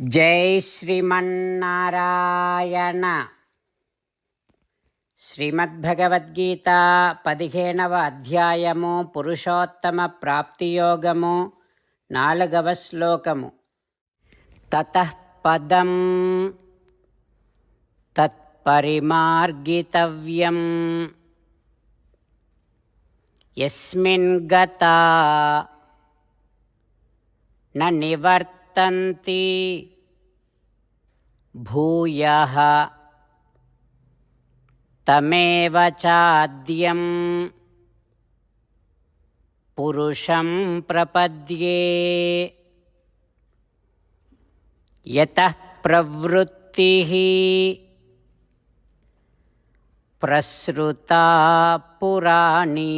జై శ్రీమన్నారాయణ. శ్రీమద్భగవద్గీత పదిహేనవ అధ్యాయము పురుషోత్తమ ప్రాప్తియోగము నాలుగవ శ్లోకము. తతః పదం తత్పరిమార్గితవ్యం. ఎస్మిన్ గత నివర్త निवर्तन्ति भूयः तमेव चाद्यं पुरुषं प्रपद्ये। यतः प्रवृत्तिः प्रसृता पुराणी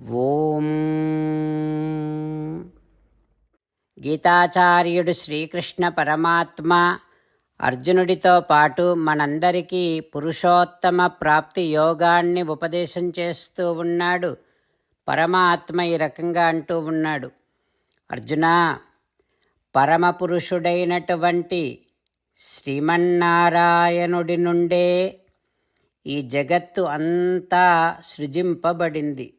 ఓం. గీతాచార్యుడు శ్రీకృష్ణ పరమాత్మ అర్జునుడితో పాటు మనందరికీ పురుషోత్తమ ప్రాప్తి యోగాన్ని ఉపదేశం చేస్తూ ఉన్నాడు. పరమాత్మ ఈ రకంగా అంటూ ఉన్నాడు. అర్జున పరమపురుషుడైనటువంటి శ్రీమన్నారాయణుడి నుండే ఈ జగత్తు అంతా సృజింపబడింది.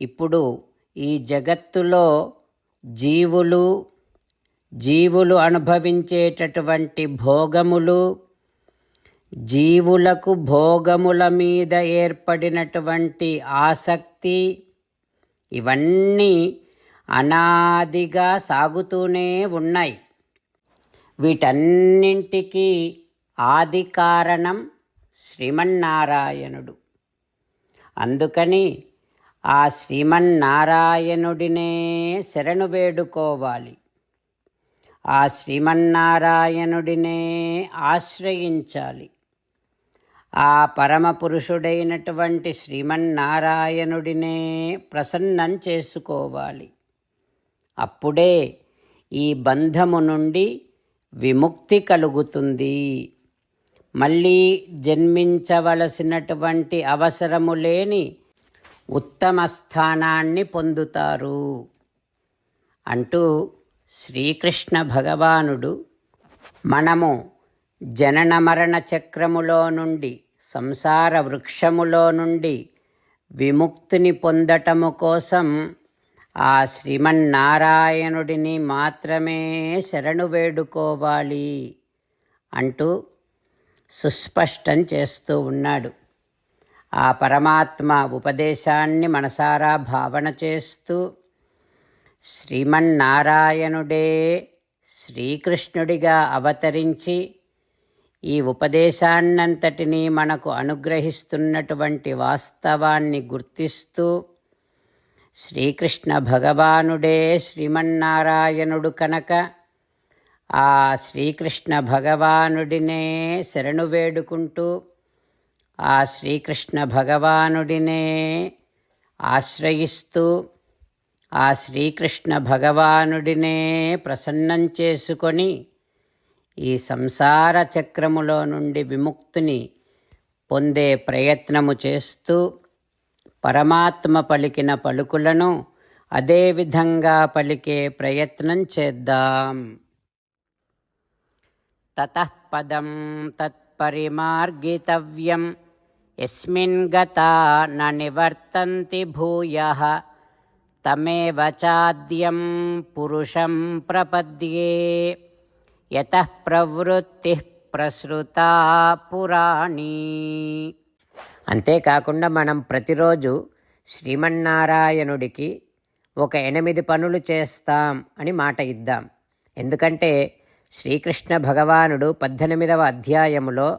ఇప్పుడు ఈ జగత్తులో జీవులు జీవులు అనుభవించేటటువంటి భోగములు జీవులకు భోగముల మీద ఏర్పడినటువంటి ఆసక్తి ఇవన్నీ అనాదిగా సాగుతూనే ఉన్నాయి. వీటన్నింటికీ ఆది కారణం శ్రీమన్నారాయణుడు. అందుకని ఆ శ్రీమన్నారాయణుడినే శరణు వేడుకోవాలి. ఆ శ్రీమన్నారాయణుడినే ఆశ్రయించాలి. ఆ పరమ పురుషుడైనటువంటి శ్రీమన్నారాయణుడినే ప్రసన్నం చేసుకోవాలి. అప్పుడే ఈ బంధము నుండి విముక్తి కలుగుతుంది. మళ్ళీ జన్మించవలసినటువంటి అవసరము లేని ఉత్తమ స్థానాన్ని పొందుతారు. అంటూ శ్రీకృష్ణ భగవానుడు మనము జనన మరణ చక్రములో నుండి సంసార వృక్షములో నుండి విముక్తిని పొందటము కోసం ఆ శ్రీమన్నారాయణుడిని మాత్రమే శరణు వేడుకోవాలి అంటూ సుస్పష్టం చేస్తూ ఉన్నాడు. ఆ పరమాత్మ ఉపదేశాన్ని మనసారా భావన చేస్తూ శ్రీమన్నారాయణుడే శ్రీకృష్ణుడిగా అవతరించి ఈ ఉపదేశాన్నంతటినీ మనకు అనుగ్రహిస్తున్నటువంటి వాస్తవాన్ని గుర్తిస్తూ శ్రీకృష్ణ భగవానుడే శ్రీమన్నారాయణుడు కనుక ఆ శ్రీకృష్ణ భగవానుడినే శరణు వేడుకుంటూ ఆ శ్రీకృష్ణ భగవానుడినే ఆశ్రయిస్తూ ఆ శ్రీకృష్ణ భగవానుడినే ప్రసన్నం చేసుకొని ఈ సంసార చక్రములో నుండి విముక్తిని పొందే ప్రయత్నము చేస్తూ పరమాత్మ పలికిన పలుకులను అదేవిధంగా పలికే ప్రయత్నం చేద్దాం. తతపదం తత్పరిమార్గితవ్యం యస్మిన్ గతా న నివర్తంతి భూయ తమేవ చాద్యం పురుషం ప్రపద్యే. యత ప్రవృత్తి ప్రసృత పురాణీ. అంతేకాకుండా మనం ప్రతిరోజు శ్రీమన్నారాయణుడికి ఒక ఎనిమిది పనులు చేస్తాం అని మాట ఇద్దాం. ఎందుకంటే శ్రీకృష్ణ భగవానుడు పద్దెనిమిదవ అధ్యాయములో